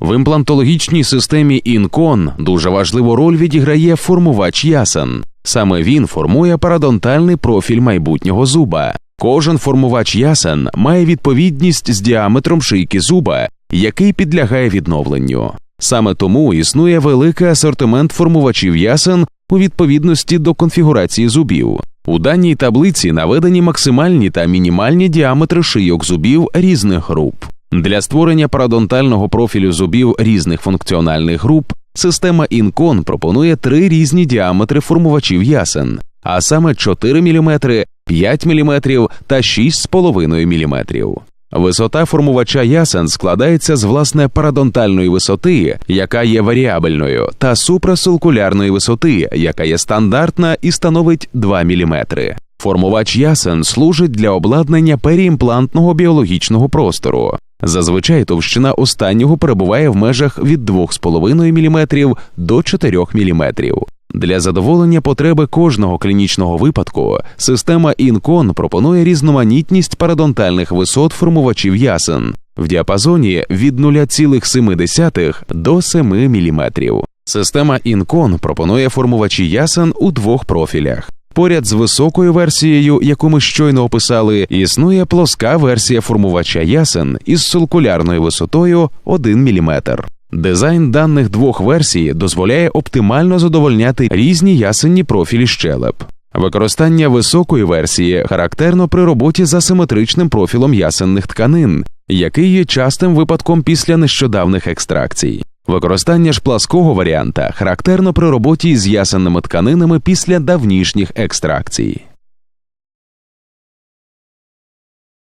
В імплантологічній системі інкон дуже важливу роль відіграє формувач ясен. Саме він формує парадонтальний профіль майбутнього зуба. Кожен формувач ясен має відповідність з діаметром шийки зуба, який підлягає відновленню. Саме тому існує великий асортимент формувачів ясен у відповідності до конфігурації зубів. У даній таблиці наведені максимальні та мінімальні діаметри шийок зубів різних груп. Для створення парадонтального профілю зубів різних функціональних груп система Інкон пропонує три різні діаметри формувачів ясен, а саме 4 мм, 5 мм та 6,5 мм. Висота формувача ясен складається з власне парадонтальної висоти, яка є варіабельною, та супрасулкулярної висоти, яка є стандартна і становить 2 мм. Формувач ясен служить для обладнання періімплантного біологічного простору. Зазвичай товщина останнього перебуває в межах від 2,5 мм до 4 мм. Для задоволення потреби кожного клінічного випадку система Інкон пропонує різноманітність парадонтальних висот формувачів ясен в діапазоні від 0,7 до 7 мм. Система Інкон пропонує формувачі ясен у двох профілях. Поряд з високою версією, яку ми щойно описали, існує плоска версія формувача ясен із сулкулярною висотою 1 мм. Дизайн даних двох версій дозволяє оптимально задовольняти різні ясенні профілі щелеп. Використання високої версії характерно при роботі з асиметричним профілом ясенних тканин, який є частим випадком після нещодавних екстракцій. Використання ж плаского варіанта характерно при роботі з ясенними тканинами після давнішніх екстракцій.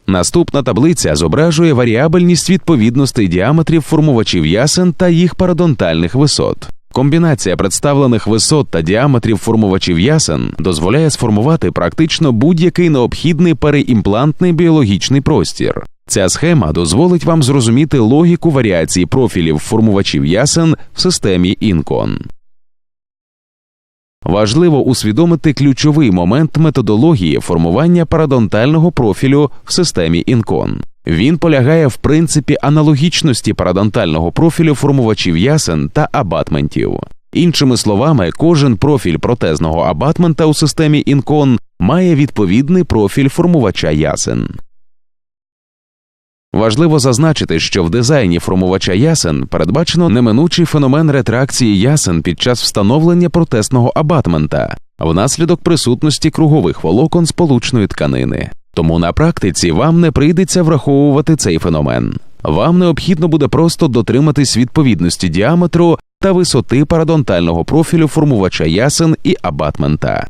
Наступна таблиця зображує варіабельність відповідностей діаметрів формувачів ясен та їх парадонтальних висот. Комбінація представлених висот та діаметрів формувачів ясен дозволяє сформувати практично будь-який необхідний переімплантний біологічний простір. Ця схема дозволить вам зрозуміти логіку варіації профілів формувачів ясен в системі Інкон. Важливо усвідомити ключовий момент методології формування парадонтального профілю в системі Інкон. Він полягає в принципі аналогічності парадонтального профілю формувачів ясен та абатментів. Іншими словами, кожен профіль протезного абатмента у системі Інкон має відповідний профіль формувача ясен. Важливо зазначити, що в дизайні формувача ясен передбачено неминучий феномен ретракції ясен під час встановлення протезного абатмента внаслідок присутності кругових волокон сполучної тканини. Тому на практиці вам не прийдеться враховувати цей феномен. Вам необхідно буде просто дотриматись відповідності діаметру та висоти парадонтального профілю формувача ясен і абатмента.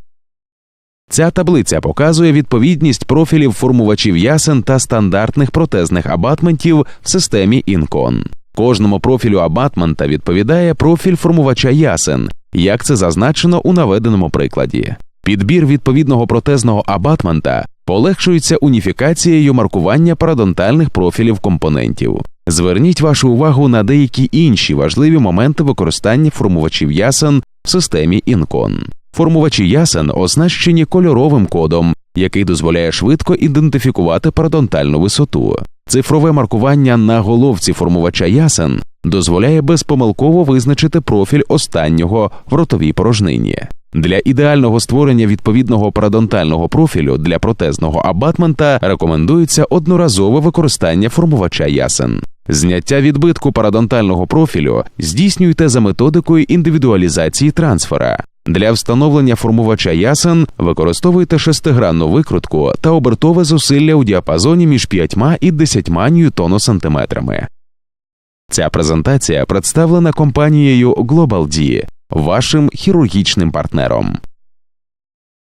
Ця таблиця показує відповідність профілів формувачів ясен та стандартних протезних абатментів в системі Інкон. Кожному профілю абатмента відповідає профіль формувача ясен, як це зазначено у наведеному прикладі. Підбір відповідного протезного абатмента полегшується уніфікацією маркування парадонтальних профілів компонентів. Зверніть вашу увагу на деякі інші важливі моменти використання формувачів ясен в системі Інкон. Формувачі ясен оснащені кольоровим кодом, який дозволяє швидко ідентифікувати парадонтальну висоту. Цифрове маркування на головці формувача ясен дозволяє безпомилково визначити профіль останнього в ротовій порожнині. Для ідеального створення відповідного парадонтального профілю для протезного абатмента рекомендується одноразове використання формувача ясен. Зняття відбитку парадонтального профілю здійснюйте за методикою індивідуалізації трансфера. Для встановлення формувача ясен використовуйте шестигранну викрутку та обертове зусилля у діапазоні між 5 і 10 ньютоносантиметрами. Ця презентація представлена компанією GlobalD, вашим хірургічним партнером.